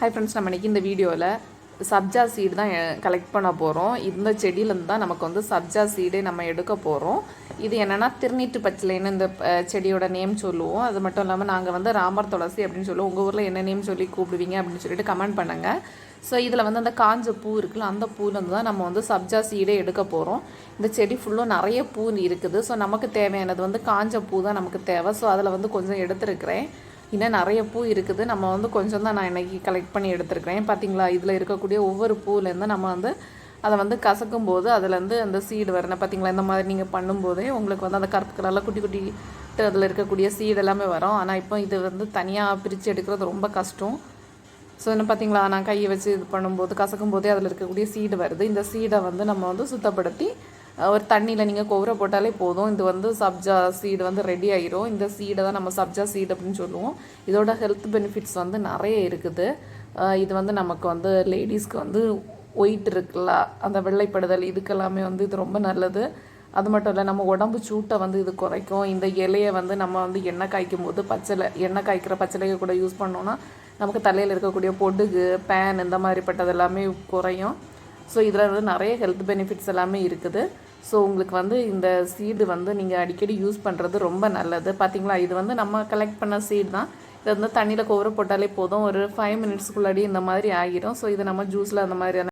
Hi friends நம்ம இன்றைக்கி இந்த வீடியோவில் சப்ஜா சீடு தான் கலெக்ட் பண்ண போகிறோம் இந்த செடியிலேருந்து தான் நமக்கு வந்து சப்ஜா சீடே நம்ம எடுக்க போகிறோம் இது என்னென்னா திருநீட்டு பச்சிலைன்னு இந்த செடியோட நேம் சொல்லுவோம். அது மட்டும் இல்லாமல் நாங்கள் வந்து ராமர் துளசி அப்படின்னு சொல்லுவோம். உங்கள் ஊரில் என்ன நேம் சொல்லி கூப்பிடுவீங்க அப்படின்னு சொல்லிட்டு கமெண்ட் பண்ணுங்கள் ஸோ இதில் வந்து அந்த காஞ்ச பூ இருக்குல்ல அந்த பூலேருந்து தான் நம்ம வந்து சப்ஜா சீடே எடுக்க போகிறோம் இந்த செடி ஃபுல்லும் நிறைய பூ இருக்குது. ஸோ நமக்கு தேவையானது வந்து காஞ்ச பூ தான் நமக்கு தேவை. ஸோ அதில் வந்து கொஞ்சம் எடுத்துருக்கிறேன். இன்னும் நிறைய பூ இருக்குது. நம்ம வந்து கொஞ்சம் தான் நான் இன்றைக்கி கலெக்ட் பண்ணி எடுத்துருக்கிறேன். பார்த்தீங்களா இதில் இருக்கக்கூடிய ஒவ்வொரு பூவிலேருந்து நம்ம வந்து அதை வந்து கசக்கும் போது அதுலேருந்து அந்த சீடு வரணும். பார்த்தீங்களா இந்த மாதிரி நீங்கள் பண்ணும்போதே உங்களுக்கு வந்து அந்த கருப்பு கலரில் குட்டி குட்டி அதில் இருக்கக்கூடிய சீடு எல்லாமே வரும். ஆனால் இப்போ இது வந்து தனியாக பிரித்து எடுக்கிறது ரொம்ப கஷ்டம். ஸோ என்ன பார்த்தீங்களா நான் கையை வச்சு இது பண்ணும்போது கசக்கும் போதே அதில் இருக்கக்கூடிய சீடு வருது. இந்த சீடை வந்து நம்ம வந்து சுத்தப்படுத்தி ஒரு தண்ணியில் நீங்கள் கொவரை போட்டாலே போதும். இது வந்து சப்ஜா சீடு வந்து ரெடி ஆயிரும். இந்த சீடை தான் நம்ம சப்ஜா சீடு அப்படின்னு சொல்லுவோம். இதோட ஹெல்த் பெனிஃபிட்ஸ் வந்து நிறைய இருக்குது. இது வந்து நமக்கு வந்து லேடிஸ்க்கு வந்து ஒயிட் இருக்குல்ல அந்த வெள்ளைப்படுதல் இதுக்கெல்லாமே வந்து இது ரொம்ப நல்லது. அது மட்டும் இல்லை நம்ம உடம்பு சூட்டை வந்து இது குறைக்கும். இந்த இலையை வந்து நம்ம வந்து எண்ணெய் காய்க்கும் போது பச்சளை எண்ணெய் காய்க்கிற பச்சளையை கூட யூஸ் பண்ணோன்னா நமக்கு தலையில் இருக்கக்கூடிய பொடுகு பேன் இந்த மாதிரிப்பட்டது எல்லாமே குறையும். ஸோ இதில் வந்து நிறைய ஹெல்த் பெனிஃபிட்ஸ் எல்லாமே இருக்குது. ஸோ உங்களுக்கு வந்து இந்த சீடு வந்து நீங்கள் அடிக்கடி யூஸ் பண்ணுறது ரொம்ப நல்லது. பார்த்தீங்களா இது வந்து நம்ம கலெக்ட் பண்ண சீடு தான். இது வந்து தண்ணியில் கோவர போட்டாலே போதும். ஒரு ஃபைவ் மினிட்ஸ்க்குள்ளாடி இந்த மாதிரி ஆகிடும் ஸோ இது நம்ம ஜூஸில் அந்த மாதிரியான